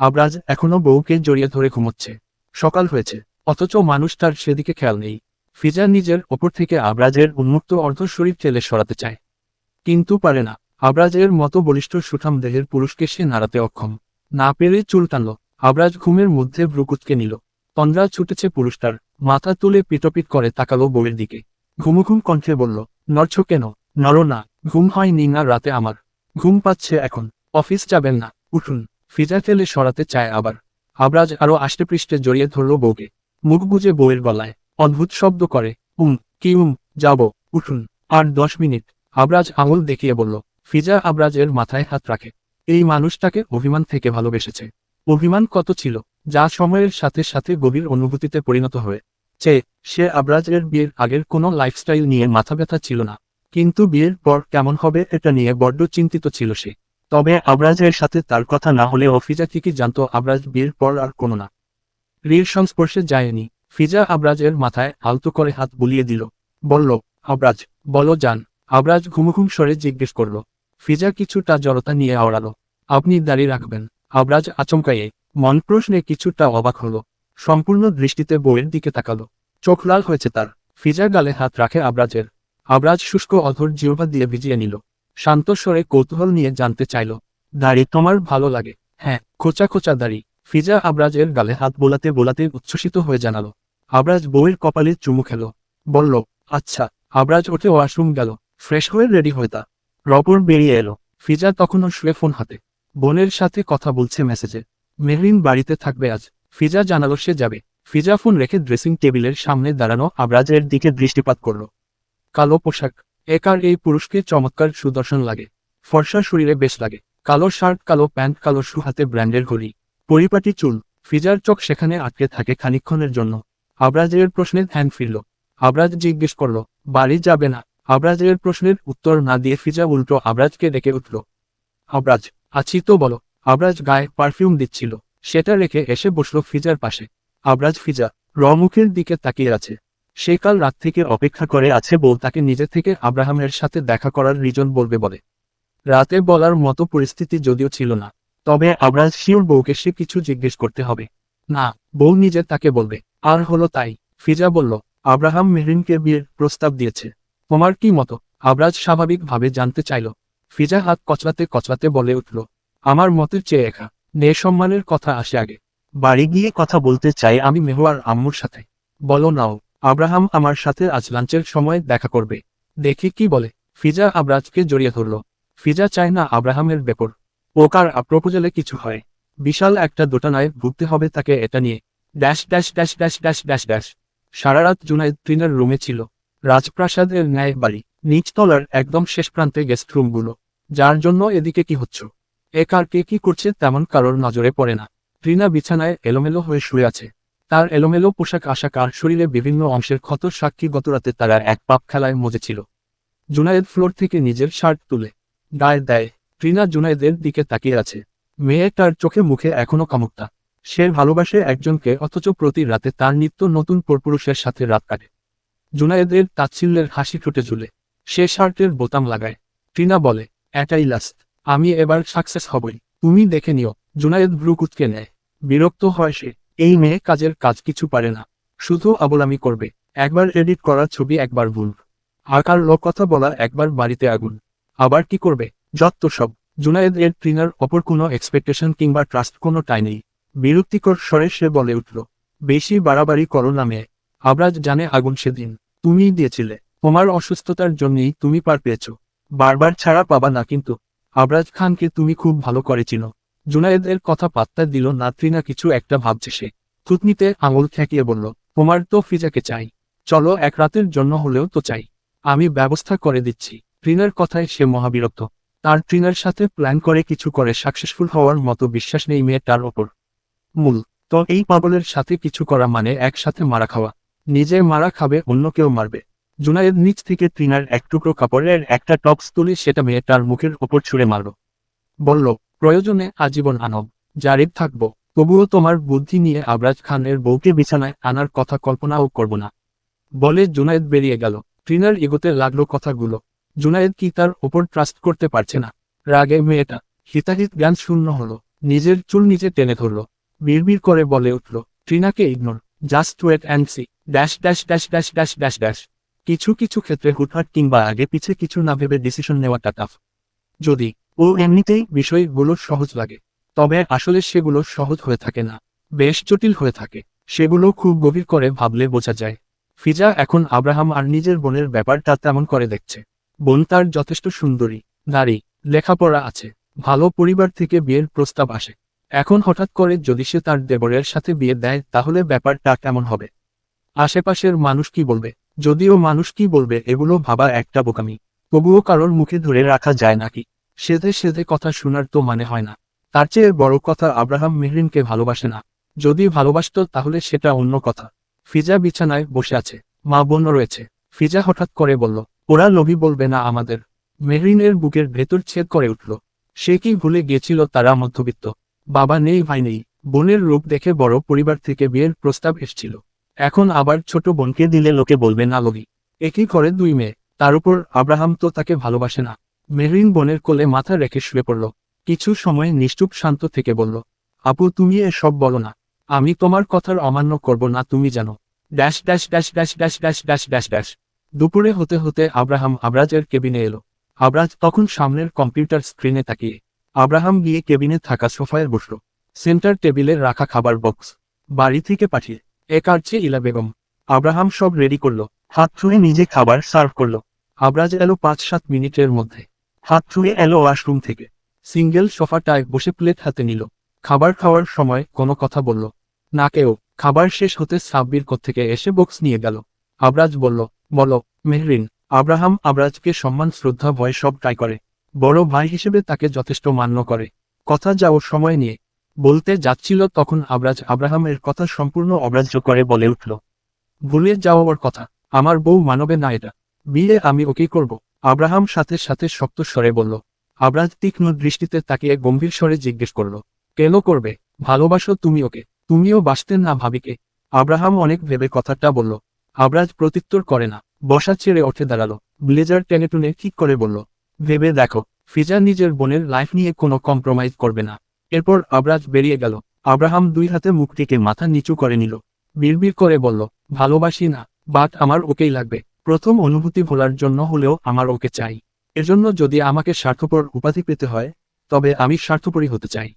আবরাজ এখনও বউকে জড়িয়ে ধরে ঘুমোচ্ছে। সকাল হয়েছে, অথচ মানুষ তার সেদিকে খেয়াল নেই। ফিজা নিজের ওপর থেকে আবরাজের উন্মুক্ত অর্ধশরীর ঠেলে সরাতে চায়। কিন্তু পারে না। আবরাজের মতো বলিষ্ঠ সুঠাম দেহের পুরুষকে সে নাড়াতে অক্ষম। না পেরে চুল টানল। আবরাজ ঘুমের মধ্যে ভ্রুকুচকে নিল। তন্দ্রা ছুটেছে পুরুষটার মাথা তুলে পিটপিট করে তাকালো বউয়ের দিকে। ঘুমুঘুম কণ্ঠে বলল, নড়ছ কেন? নড়ো না। ঘুম হয়নি না রাতে আমার। ঘুম পাচ্ছে এখন। অফিস যাবেন না। উঠুন। ফিজা ঠেলে সরাতে চায় আবার। আবরাজ আরও আষ্টে পৃষ্ঠে জড়িয়ে ধরল বউকে। মুখ বুজে বউয়ের গলায়। অদ্ভুত শব্দ করে, উম, কি উম, যাব, উঠুন। আর দশ মিনিট। আবরাজ আঙুল দেখিয়ে বলল, ফিজা আবরাজের মাথায় হাত রাখে। এই মানুষটাকে অভিমান থেকে ভালোবেসেছে। অভিমান কত ছিল, যা সময়ের সাথে সাথে গভীর অনুভূতিতে পরিণত হয়ে। চে সে আবরাজের বিয়ের আগের কোনো লাইফস্টাইল নিয়ে মাথা ব্যথা ছিল না। কিন্তু বিয়ের পর কেমন হবে এটা নিয়ে বড্ড চিন্তিত ছিল সে। তবে আবরাজের সাথে তার কথা না হলে ফিজা ঠিকই জানত আবরাজ বিয়ের পর আর কোনো না। রির সংস্পর্শে যায়নি। ফিজা আবরাজের মাথায় আলতো করে হাত বুলিয়ে দিল। বলল, আবরাজ, বলো যান আবরাজ ঘুমুঘুম স্বরে জিজ্ঞেস করল। ফিজা কিছুটা জড়তা নিয়ে আওড়ালো। আপনি দাঁড়িয়ে রাখবেন। আবরাজ আচমকাইয়ে মন প্রশ্নে কিছুটা অবাক হল। সম্পূর্ণ দৃষ্টিতে বউয়ের দিকে তাকালো। চোখ লাল হয়েছে তার। ফিজা গালে হাত রাখে আবরাজের। আবরাজ শুষ্ক অধর জিহ্বা দিয়ে ভিজিয়ে নিল। শান্ত স্বরে কৌতূহল নিয়ে জানতে চাইল, দাড়ি তোমার ভালো লাগে? হ্যাঁ খোঁচা খোঁচা দাড়ি। ফিজা আবরাজের গালে হাত বোলাতে বোলাতে উচ্ছ্বসিত হয়ে জানালো। আবরাজ বউয়ের কপালে চুমু খেল, বলল আচ্ছা। আবরাজ ওঠে ওয়াশরুম গেল, ফ্রেশ হয়ে রেডি হয়ে তা। রবর বেরিয়ে এলো, ফিজা তখনও শুয়ে ফোন হাতে। বোনের সাথে কথা বলছে মেসেজে, মেহরিন বাড়িতে থাকবে আজ। ফিজা জানালো সে যাবে। ফিজা ফোন রেখে ড্রেসিং টেবিলের সামনে দাঁড়ানো আবরাজের দিকে দৃষ্টিপাত করল। কালো পোশাক একার এই পুরুষকে চমৎকার সুদর্শন লাগে। ফর্সা শরীরে বেশ লাগে। কালো শার্ট, কালো প্যান্ট, কালো শু হাতে ব্র্যান্ডের ঘড়ি। পরিপাটি চুল। ফিজার চোখ সেখানে আটকে থাকে খানিক্ষণের জন্য। আবরাজের প্রশ্নের ধ্যান ফিরল। আবরাজ জিজ্ঞেস করল, বাড়ি যাবে না? আবরাজের প্রশ্নের উত্তর না দিয়ে ফিজা উল্টো আবরাজকে ডেকে উঠল। আবরাজ, আছি তো বলো। আবরাজ গায়ে পারফিউম দিচ্ছিল। সেটা রেখে এসে বসল ফিজার পাশে। আবরাজ ফিজা রমুখের দিকে তাকিয়ে আছে। সে কাল রাত থেকে অপেক্ষা করে আছে বউ তাকে নিজে থেকে আব্রাহামের সাথে দেখা করার রিজন বলবে বলে। রাতে বলার মতো পরিস্থিতি যদিও ছিল না, তবে আবরাজ শিওর বউকে সে কিছু জিজ্ঞেস করতে হবে। না, বউ নিজে তাকে বলবে। আর হলো তাই, ফিজা বলল, আব্রাহাম মেহরিনকে বিয়ের প্রস্তাব দিয়েছে। তোমার কি মতো? আবরাজ স্বাভাবিকভাবে জানতে চাইল। ফিজা হাত কচলাতে কচলাতে বলে উঠল, আমার মতের চেয়ে একা নে সম্মানের কথা আসে আগে। বাড়ি গিয়ে কথা বলতে চাই আমি মেহুয়ার আম্মুর সাথে। বলো নাও আব্রাহাম আমার সাথে আজ লাঞ্চের সময় দেখা করবে। দেখি কি বলে। ফিজা আবরাজকে জড়িয়ে ধরল। ফিজা চায় না আব্রাহামের ব্যাপর ওকার প্রপোজালে কিছু হয়। বিশাল একটা দোটানায় ভুগতে হবে তাকে এটা নিয়ে। Dash dash dash dash dash dash dash. সারা রাত জুনাইদ ট্রিনার রুমে ছিল। রাজপ্রাসাদের ন্যায় বাড়ি। নিচতলার একদম শেষ প্রান্তে গেস্ট রুমগুলো। যার জন্য এদিকে কি হচ্ছে? এ কার কে কি করছে তেমন কারোর নজরে পড়ে না। ট্রিনা বিছানায় এলোমেলো হয়ে শুয়ে আছে। তার এলোমেলো পোশাক আশাক আর শরীরে বিভিন্ন অংশের ক্ষত সাক্ষী গতরাতে তারা এক পাপ খেলায় মজেছিল। জুনায়েদ ফ্লোর থেকে নিজের শার্ট তুলে গায়ে দেয়। ট্রিনা জুনায়েদের দিকে তাকিয়ে আছে। মেয়ে তার চোখে মুখে এখনও কামুকতা। সে ভালোবাসে একজনকে অথচ প্রতি রাতে তার নিত্য নতুন পরপুরুষের সাথে রাত কাটে। জুনায়েদের তাচ্ছিল্যের হাসি ঠোঁটে ঝুলে। সে শার্টের বোতাম লাগায়। ট্রিনা বলে, এটাই লাস্ট আমি এবার সাকসেস হবই। তুমি দেখে নিও। জুনায়েদ ব্রুকুতকে নেয়। বিরক্ত হয় সে। এই মেয়ে কাজের কাজ কিছু পারে না। শুধু আবলামি করবে। একবার এডিট করা ছবি একবার ভুল। আকার লোক কথা বলা একবার বাড়িতে আগুন। আবার কি করবে? যত সব। জুনায়েদ এর ট্রিনার অপর কোনো এক্সপেকটেশন কিংবা ট্রাস্ট কোনো টাই নেই। বিরক্তিকর স্বরে সে বলে উঠল, বেশি বাড়াবাড়ি করো না মেয়ে। আবরাজ জানে আগুন সেদিন। তুমিই দিয়েছিলে। তোমার অসুস্থতার জন্যই তুমি পার পেয়েছ। বারবার ছাড়া পাবা না কিন্তু। আবরাজ খানকে তুমি খুব ভালো জুনায়েদের কথা পাত্তা দিল না, ত্রিনা কিছু একটা ভাবছে সে। থুতনিতে আঙুল ঠেকিয়ে বলল, তোমার তো ফিজাকে চাই। চলো, এক রাতের জন্য হলেও তো চাই। আমি ব্যবস্থা করে দিচ্ছি। ট্রিনার কথায় সে মহাবিরক্ত। তার ট্রিনার সাথে প্ল্যান করে কিছু করে সাকসেসফুল হওয়ার মতো বিশ্বাস নেই মেয়েটার ওপর। মূল, তো এই পাগলের সাথে কিছু করা মানে একসাথে মারা খাওয়া। নিজে মারা খাবে, অন্য কেউ মারবে। জুনায়েদ নিচ থেকে ট্রিনার এক টুকরো কাপড়ের একটা টপস তুলে সেটা মেয়েটার মুখের ওপর ছুঁড়ে মারল। বলল প্রয়োজনে আজীবন আনব। জারিব থাকব। তবুও তোমার বুদ্ধি নিয়ে আবরাজ খানের বউকে বিছানায় আনার কথা কল্পনাও করব না। বলে জুনায়েদ বেরিয়ে গেল। ট্রিনার এগোতে লাগল কথাগুলো। জুনায়েদ কি তার ওপর ট্রাস্ট করতে পারছে না? রাগে মেয়েটা হিতাহিত জ্ঞান শূন্য হলো। নিজের চুল নিচে টেনে ধরল। বিড়বিড় করে বলে উঠল ট্রিনাকে ignore just wait and see dash dash dash dash dash dash dash কিছু কিছু ক্ষেত্রে হুটহাট কিংবা আগে পিছে কিছু না ভেবে ডিসিশন নেওয়াটা টাফ যদি ও এমনিতেই বিষয়গুলো সহজ লাগে। তবে আসলে সেগুলো সহজ হয়ে থাকে না। বেশ জটিল হয়ে থাকে। সেগুলো খুব গভীর করে ভাবলে বোঝা যায়। ফিজা এখন আব্রাহাম আর নিজের বোনের ব্যাপারটা তেমন করে দেখছে। বোন তার যথেষ্ট সুন্দরী, নারী, লেখাপড়া আছে, ভালো পরিবার থেকে বিয়ের প্রস্তাব আসে। এখন হঠাৎ করে যদি সে তার দেবরের সাথে বিয়ে দেয়, তাহলে ব্যাপারটা কেমন হবে? আশেপাশের মানুষ কি বলবে? যদিও মানুষ কি বলবে, এগুলো ভাবা একটা বোকামি। তবুও কারোর মুখে ধরে রাখা যায় নাকি? সেধে সেধে কথা শোনার তো মানে হয় না। তার চেয়ে বড় কথা আব্রাহাম মেহরিনকে ভালোবাসে না। যদি ভালোবাসত তাহলে সেটা অন্য কথা। ফিজা বিছানায় বসে আছে। মা বোন রয়েছে। ফিজা হঠাৎ করে বলল, ওরা লোভী বলবে না আমাদের। মেহরিনের বুকের ভেতর ছেদ করে উঠল। সে কি ভুলে গিয়েছিল তারা মধ্যবিত্ত? বাবা নেই, ভাই নেই। বোনের রূপ দেখে বড় পরিবার থেকে বিয়ের প্রস্তাব এসছিল। এখন আবার ছোট বোনকে দিলে লোকে বলবে না লোভী। একই করে দুই মেয়ে? তার উপর আব্রাহাম তো তাকে ভালোবাসে না। মেহরিন বোনের কোলে মাথা রেখে শুয়ে পড়ল। কিছু সময় নিশ্চুপ শান্ত থেকে বলল, আপু, তুমি এসব বলো না। আমি তোমার কথার অমান্য করব না, তুমি জানো। Dash dash dash dash dash dash dash dash dash. দুপুরে হতে হতে আব্রাহাম আবরাজের কেবিনে এলো। আবরাজ তখন সামনের কম্পিউটার স্ক্রিনে তাকিয়ে। আব্রাহাম গিয়ে কেবিনে থাকা সোফায় বসল। সেন্টার টেবিলে রাখা খাবার বক্স। বাড়ি থেকে পাঠিয়ে। এ কাটছে ইলা বেগম। আব্রাহাম সব রেডি করল। হাত ছুঁয়ে নিজে খাবার সার্ভ করল। আবরাজ এলো পাঁচ সাত মিনিটের মধ্যে। হাত ধুয়ে এলো ওয়াশরুম থেকে। সিঙ্গেল সোফাটায় বসে প্লেট হাতে নিল। খাবার খাওয়ার সময় কোনো কথা বলল। না কেউ খাবার শেষ হতে সাব্বির থেকে এসে বক্স নিয়ে গেল। আবরাজ বলল, বলো, মেহরিন, আব্রাহাম আবরাজকে সম্মান, শ্রদ্ধা, ভয় সব ট্রাই করে। বড় ভাই হিসেবে তাকে যথেষ্ট মান্য করে। কথা যাওয়ার সময় নিয়ে। বলতে যাচ্ছিল তখন আবরাজ আব্রাহামের কথা সম্পূর্ণ অগ্রাহ্য করে বলে উঠল, ভুলে যাওয়ার কথা। আমার বউ মানবে না এটা। বিয়ে আমি ওকেই করব। আব্রাহাম সাথে সাথে শক্ত স্বরে বলল আবরাজ তীক্ষ্ণ দৃষ্টিতে তাকিয়ে গম্ভীর স্বরে জিজ্ঞেস করল, কেন করবে? ভালোবাসো তুমি ওকে, তুমিও বাসতেন না ভাবিকে? আব্রাহাম অনেক ভেবে কথাটা বলল আবরাজ প্রত্যুত্তর করে না, বসা ছেড়ে উঠে দাঁড়াল, ব্লেজার টেনে টুনে ঠিক করে বলল, ভেবে দেখো, ফিজা নিজের বোনের লাইফ নিয়ে কোনো কম্প্রোমাইজ করবে না। এরপর আবরাজ বেরিয়ে গেল, আব্রাহাম দুই হাতে মুখটিকে মাথা নিচু করে নিল, বিড়বিড় করে বলল, ভালোবাসি না, বাট আমার ওকেই লাগবে। প্রথম অনুভূতি ভোলার জন্য হলেও আমার ওকে চাই। এজন্য যদি আমাকে স্বার্থপর উপাধি পেতে হয়, তবে আমি স্বার্থপরই হতে চাই।